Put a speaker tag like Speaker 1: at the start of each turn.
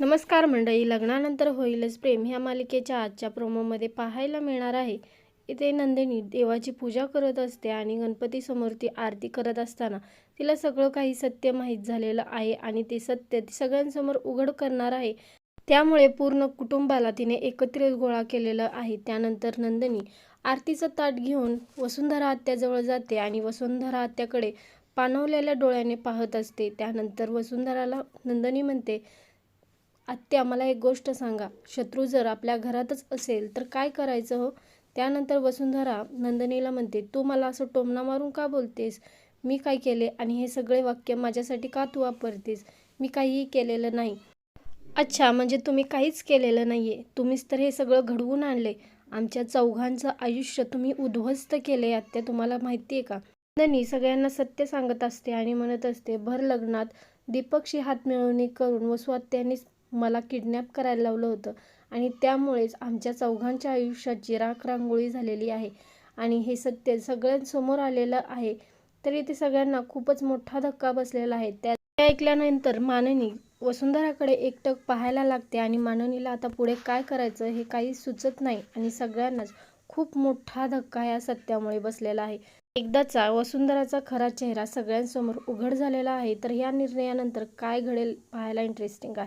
Speaker 1: नमस्कार मंडळी लग्नानंतर होईलच प्रेम ह्या मालिकेच्या आजच्या प्रोमोमध्ये पाहायला मिळणार आहे. इथे नंदिनी देवाची पूजा करत असते आणि गणपतीसमोर ती आरती करत असताना तिला सगळं काही सत्य माहीत झालेलं आहे आणि ते सत्य ती सगळ्यांसमोर उघड करणार आहे. त्यामुळे पूर्ण कुटुंबाला तिने एकत्रित गोळा केलेलं आहे. त्यानंतर नंदिनी आरतीचं ताट घेऊन वसुंधरा आत्याजवळ जाते आणि वसुंधरा आत्याकडे पाणवलेल्या डोळ्याने पाहत असते. त्यानंतर वसुंधराला नंदिनी म्हणते आत्या मला एक गोष्ट सांगा. शत्रू जर आपल्या घरातच असेल तर काय करायचं हो? त्यानंतर वसुंधरा नंदनीला म्हणते तू मला असं टोमणा मारून का बोलतेस? मी काय केले आणि हे सगळे वाक्य माझ्यासाठी का तू वापरतेस? मी काहीही केलेलं नाही. अच्छा म्हणजे तुम्ही काहीच केलेलं नाही आहे तुम्हीच तर हे सगळं घडवून आणले. आमच्या चौघांचं आयुष्य तुम्ही उद्ध्वस्त केले आत्या तुम्हाला माहिती आहे का? नंदनी सगळ्यांना सत्य सांगत असते आणि म्हणत असते भर लग्नात दीपकशी हात मिळवणी करून वसू मला किडनॅप करायला लावलं होतं. आणि त्यामुळेच आमच्या चौघांच्या आयुष्याची राख रांगोळी झालेली आहे. आणि हे सत्य सगळ्यांसमोर आलेलं आहे. तरी ते सगळ्यांना खूपच मोठा धक्का बसलेला आहे. त्या ते ऐकल्यानंतर माननी वसुंधराकडे एकटक पाहायला लागते आणि माननीला आता पुढे काय करायचं हे काही सुचत नाही आणि सगळ्यांनाच खूप मोठा धक्का या सत्यामुळे बसलेला आहे. एकदाचा वसुंधराचा खरा चेहरा सगळ्यांसमोर उघड झालेला आहे. तर या निर्णयानंतर काय घडेल पाहायला इंटरेस्टिंग आहे.